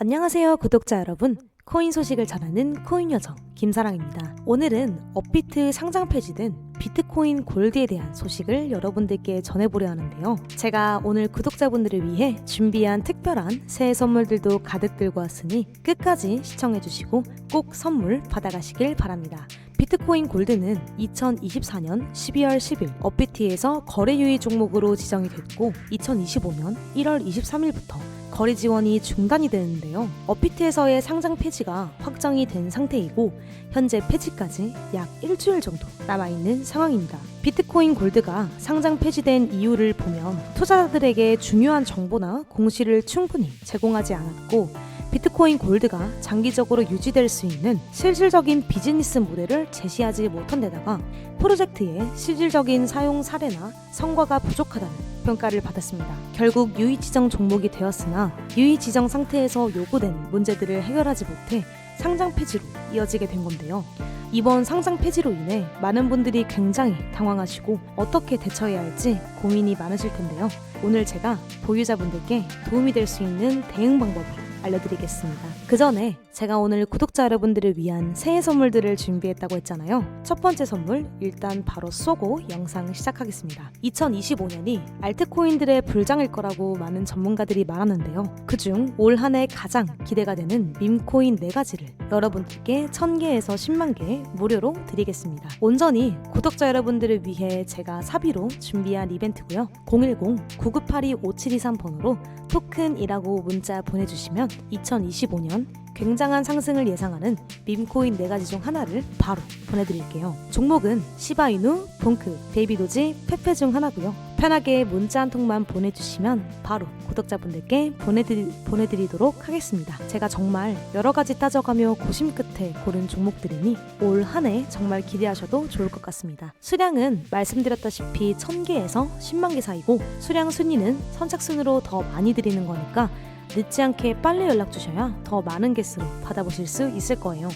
안녕하세요, 구독자 여러분. 코인 소식을 전하는 코인 여정 김사랑입니다. 오늘은 업비트 상장 폐지된 비트코인 골드에 대한 소식을 여러분들께 전해보려 하는데요. 제가 오늘 구독자분들을 위해 준비한 특별한 새해 선물들도 가득 들고 왔으니 끝까지 시청해주시고 꼭 선물 받아가시길 바랍니다. 비트코인 골드는 2024년 12월 10일 업비트에서 거래 유의 종목으로 지정이 됐고 2025년 1월 23일부터 거래 지원이 중단이 되는데요. 업비트에서의 상장 폐지가 확정이 된 상태이고 현재 폐지까지 약 일주일 정도 남아있는 상황입니다. 비트코인 골드가 상장 폐지된 이유를 보면 투자자들에게 중요한 정보나 공시를 충분히 제공하지 않았고 비트코인 골드가 장기적으로 유지될 수 있는 실질적인 비즈니스 모델을 제시하지 못한 데다가 프로젝트의 실질적인 사용 사례나 성과가 부족하다는 평가를 받았습니다. 결국 유의 지정 종목이 되었으나 유의 지정 상태에서 요구된 문제들을 해결하지 못해 상장 폐지로 이어지게 된 건데요. 이번 상장 폐지로 인해 많은 분들이 굉장히 당황하시고 어떻게 대처해야 할지 고민이 많으실 텐데요. 오늘 제가 보유자분들께 도움이 될 수 있는 대응 방법을 알려드리겠습니다. 그 전에 제가 오늘 구독자 여러분들을 위한 새해 선물들을 준비했다고 했잖아요. 첫 번째 선물 일단 바로 쏘고 영상 시작하겠습니다. 2025년이 알트코인들의 불장일 거라고 많은 전문가들이 말하는데요. 그중 올 한 해 가장 기대가 되는 밈코인 4가지를 여러분들께 1000개에서 10만 개 무료로 드리겠습니다. 온전히 구독자 여러분들을 위해 제가 사비로 준비한 이벤트고요. 010-9982-5723번으로 토큰이라고 문자 보내주시면 2025년 굉장한 상승을 예상하는 밈코인 4가지 중 하나를 바로 보내드릴게요. 종목은 시바이누, 봉크, 베이비도지, 페페 중 하나고요. 편하게 문자 한 통만 보내주시면 바로 구독자분들께 보내드리, 보내드리도록 하겠습니다. 제가 정말 여러 가지 따져가며 고심 끝에 고른 종목들이니 올 한 해 정말 기대하셔도 좋을 것 같습니다. 수량은 말씀드렸다시피 1000개에서 10만 개 사이고 수량 순위는 선착순으로 더 많이 드리는 거니까 늦지 않게 빨리 연락 주셔야 더 많은 개수로 받아보실 수 있을 거예요.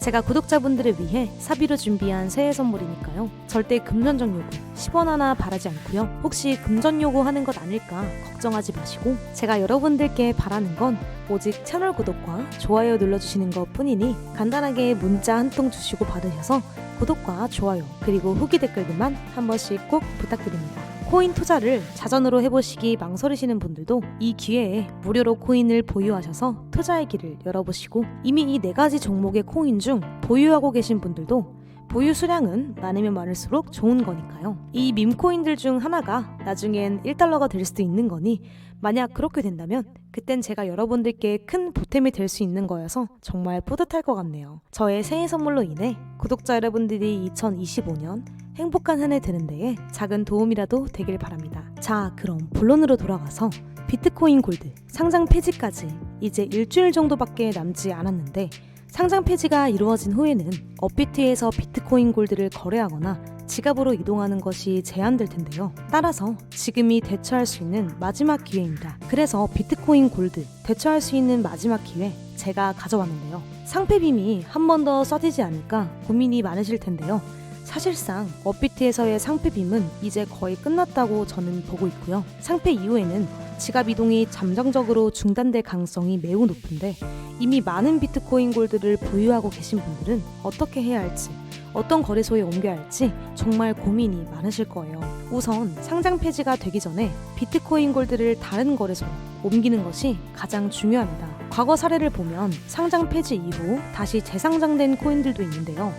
제가 구독자분들을 위해 사비로 준비한 새해 선물이니까요. 절대 금전적 요구 10원 하나 바라지 않고요. 혹시 금전 요구하는 것 아닐까 걱정하지 마시고 제가 여러분들께 바라는 건 오직 채널 구독과 좋아요 눌러주시는 것 뿐이니 간단하게 문자 한 통 주시고 받으셔서 구독과 좋아요 그리고 후기 댓글들만 한 번씩 꼭 부탁드립니다. 코인 투자를 자전으로 해보시기 망설이시는 분들도 이 기회에 무료로 코인을 보유하셔서 투자의 길을 열어보시고 이미 이 네 가지 종목의 코인 중 보유하고 계신 분들도 보유 수량은 많으면 많을수록 좋은 거니까요. 이 밈코인들 중 하나가 나중엔 1달러가 될 수도 있는 거니 만약 그렇게 된다면 그땐 제가 여러분들께 큰 보탬이 될 수 있는 거여서 정말 뿌듯할 것 같네요. 저의 새해 선물로 인해 구독자 여러분들이 2025년 행복한 한 해 되는 데에 작은 도움이라도 되길 바랍니다. 자, 그럼 본론으로 돌아가서 비트코인 골드 상장 폐지까지 이제 일주일 정도밖에 남지 않았는데 상장 폐지가 이루어진 후에는 업비트에서 비트코인 골드를 거래하거나 지갑으로 이동하는 것이 제한될 텐데요. 따라서 지금이 대처할 수 있는 마지막 기회입니다. 그래서 비트코인 골드 대처할 수 있는 마지막 기회 제가 가져왔는데요. 상패빔이 한 번 더 써지지 않을까 고민이 많으실 텐데요. 사실상 업비트에서의 상패빔은 이제 거의 끝났다고 저는 보고 있고요. 상패 이후에는 지갑 이동이 잠정적으로 중단될 가능성이 매우 높은데 이미 많은 비트코인 골드를 보유하고 계신 분들은 어떻게 해야 할지 어떤 거래소에 옮겨야 할지 정말 고민이 많으실 거예요. 우선 상장 폐지가 되기 전에 비트코인 골드를 다른 거래소로 옮기는 것이 가장 중요합니다. 과거 사례를 보면 상장 폐지 이후 다시 재상장된 코인들도 있는데요.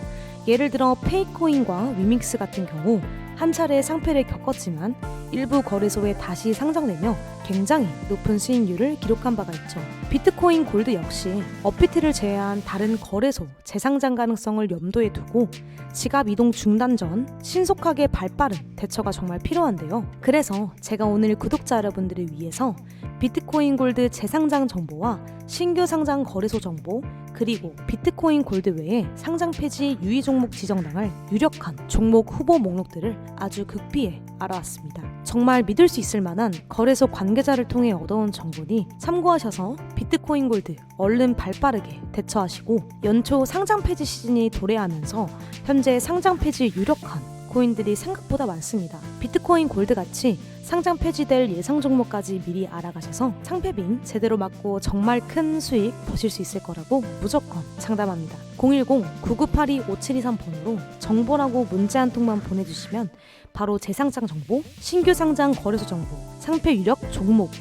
예를 들어 페이코인과 위믹스 같은 경우 한 차례 상패를 겪었지만 일부 거래소에 다시 상장되며 굉장히 높은 수익률을 기록한 바가 있죠. 비트코인 골드 역시 업비트를 제외한 다른 거래소 재상장 가능성을 염두에 두고 지갑 이동 중단 전 신속하게 발빠른 대처가 정말 필요한데요. 그래서 제가 오늘 구독자 여러분들을 위해서 비트코인 골드 재상장 정보와 신규 상장 거래소 정보 그리고 비트코인 골드 외에 상장 폐지 유의 종목 지정당할 유력한 종목 후보 목록들을 아주 극비에 알아왔습니다. 정말 믿을 수 있을 만한 거래소 관계자를 통해 얻어온 정보니 참고하셔서 비트코인 골드 얼른 발 빠르게 대처하시고 연초 상장 폐지 시즌이 도래하면서 현재 상장 폐지 유력한 코인들이 생각보다 많습니다. 비트코인 골드 같이 상장 폐지될 예상 종목까지 미리 알아가셔서 상패빈 제대로 맞고 정말 큰 수익 보실 수 있을 거라고 무조건 상담합니다. 010-9982-5723번으로 정보라고 문자 한 통만 보내주시면 바로 재상장 정보, 신규 상장 거래소 정보, 상패 유력 종목,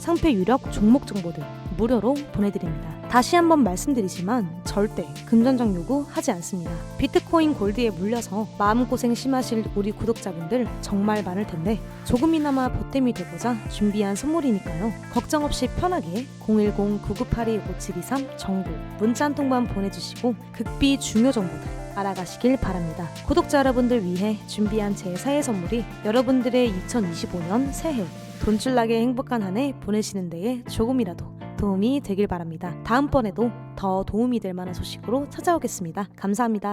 상패 유력 종목 정보들 무료로 보내드립니다. 다시 한번 말씀드리지만 절대 금전적 요구 하지 않습니다. 비트코인 골드에 물려서 마음고생 심하실 우리 구독자분들 정말 많을 텐데 조금이나마 보탬이 되고자 준비한 선물이니까요. 걱정 없이 편하게 010-9982-5723 정보 문자 한 통만 보내주시고 극비 중요 정보들 알아가시길 바랍니다. 구독자 여러분들 위해 준비한 제 새해 선물이 여러분들의 2025년 새해 돈줄나게 행복한 한 해 보내시는 데에 조금이라도 도움이 되길 바랍니다. 다음번에도 더 도움이 될 만한 소식으로 찾아오겠습니다. 감사합니다.